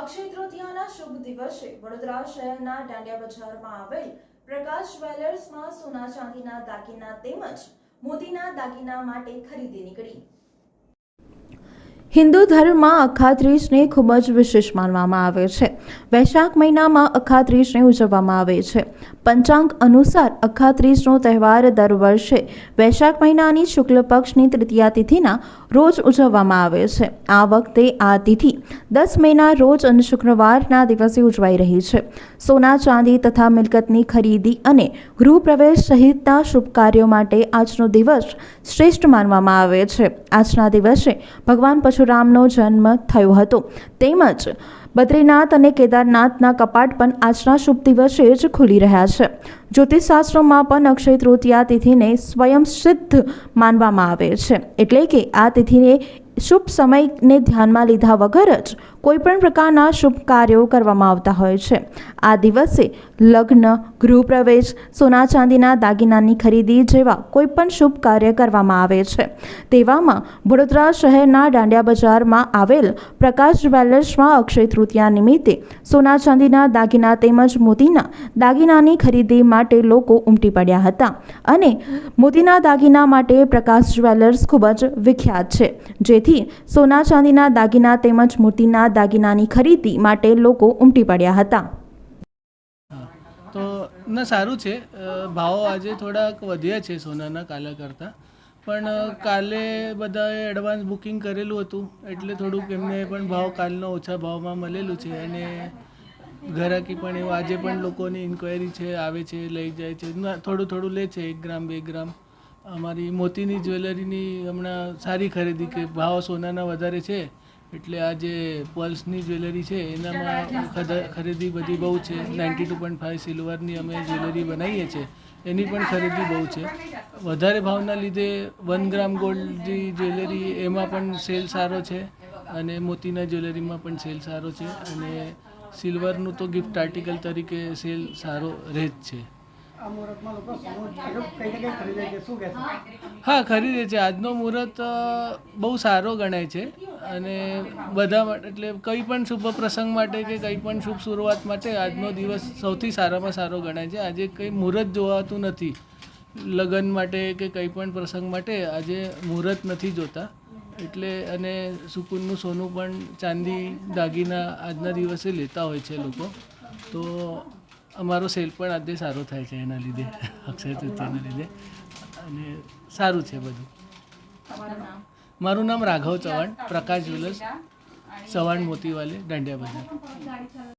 અક્ષય તૃતીયાના શુભ દિવસે વડોદરા શહેરના દાંડિયા બજારમાં આવેલ પ્રકાશ જ્વેલર્સમાં સોના ચાંદીના દાગીના તેમજ મોતીના દાગીના માટે ખરીદી નીકળી. હિન્દુ ધર્મમાં અખાત્રીજને ખૂબ જ વિશેષ માનવામાં આવે છે. વૈશાખ મહિનામાં અખાત્રીજને ઉજવવામાં આવે છે. પંચાંગ અનુસાર અખાત્રીજનો તહેવાર દર વર્ષે વૈશાખ મહિનાની શુક્લ પક્ષની તૃતીયા તિથિના રોજ ઉજવવામાં આવે છે. આ વખતે આ તિથિ દસ મેના રોજ અને શુક્રવારના દિવસે ઉજવાઈ રહી છે. સોના ચાંદી તથા મિલકતની ખરીદી અને ગૃહપ્રવેશ સહિતના શુભ કાર્યો માટે આજનો દિવસ શ્રેષ્ઠ માનવામાં આવે છે. આજના દિવસે ભગવાન પરશુરામનો જન્મ થયો હતો. તેમજ બદ્રીનાથ અને કેદારનાથના કપાટ પણ આજના શુભ દિવસે જ ખુલી રહ્યા છે. જ્યોતિષશાસ્ત્રોમાં પણ અક્ષય તૃતીયા તિથિને સ્વયં સિદ્ધ માનવામાં આવે છે. એટલે કે આ તિથિને શુભ સમયને ધ્યાનમાં લીધા વગર જ કોઈપણ પ્રકારના શુભ કાર્યો કરવામાં આવતા હોય છે. આ દિવસે લગ્ન, ગૃહપ્રવેશ, સોના ચાંદીના દાગીનાની ખરીદી જેવા કોઈપણ શુભ કાર્ય કરવામાં આવે છે. તેવામાં વડોદરા શહેરના દાંડિયા બજારમાં આવેલ પ્રકાશ જ્વેલર્સમાં અક્ષય તૃતીયા નિમિત્તે સોના ચાંદીના દાગીના તેમજ મોતીના દાગીનાની ખરીદી માટે લોકો ઉમટી પડ્યા હતા અને મોતીના દાગીના માટે પ્રકાશ જ્વેલર્સ ખૂબ જ વિખ્યાત છે. જેથી સોના ચાંદીના દાગીના તેમજ મૂર્તિના દાગીનાની ખરીદી માટે લોકો ઉમટી પડ્યા હતા. તો ના, સારું છે. ભાવો આજે થોડાક વધ્યા છે સોનાના કાલે કરતાં. પણ કાલે બધાએ એડવાન્સ બુકિંગ કરેલું હતું, એટલે થોડુંક એમને પણ ભાવ કાલનો ઓછા ભાવમાં મળેલું છે અને ઘરાકી પણ એવું આજે પણ લોકોની ઇન્ક્વાયરી છે, આવે છે, લઈ જાય છે. થોડું થોડું લે છે, એક ગ્રામ, બે ગ્રામ. અમારી મોતીની જ્વેલરીની હમણાં સારી ખરીદી કે ભાવ સોનાના વધારે છે, એટલે આ જે પલ્સની જ્વેલરી છે, એનામાં ખરીદી બધી બહુ છે. નાઇન્ટી ટુ પોઈન્ટ ફાઇવ સિલ્વરની અમે જ્વેલરી બનાવીએ છીએ. એની પણ ખરીદી બહુ છે. વધારે ભાવના લીધે વન ગ્રામ ગોલ્ડની જ્વેલરી એમાં પણ સેલ સારો છે અને મોતીના જ્વેલરીમાં પણ સેલ સારો છે અને સિલ્વરનું તો ગિફ્ટ આર્ટિકલ તરીકે સેલ સારો રહે જ છે. હા, ખરીદે છે. આજનો મુહૂર્ત બહુ સારો ગણાય છે અને બધા માટે એટલે કંઈ પણ શુભ પ્રસંગ માટે કે કંઈ પણ શુભ શરૂઆત માટે આજનો દિવસ સૌથી સારામાં સારો ગણાય છે. આજે કંઈ મુહૂર્ત જોવાતું નથી. લગ્ન માટે કે કંઈ પણ પ્રસંગ માટે આજે મુહૂર્ત નથી જોતા. એટલે, અને સુકૂનનું સોનું પણ ચાંદી દાગીના આજના દિવસે લેતા હોય છે લોકો. તો અમારો સેલ પણ આજે સારો થાય છે એના લીધે અક્ષય તૃતીયાના લીધે. અને સારું છે બધું. મારું નામ રાઘવ ચવાણ પ્રકાશ જ્વેલર્સ ચવાણ મોતીવાલે દાંડિયા બજાર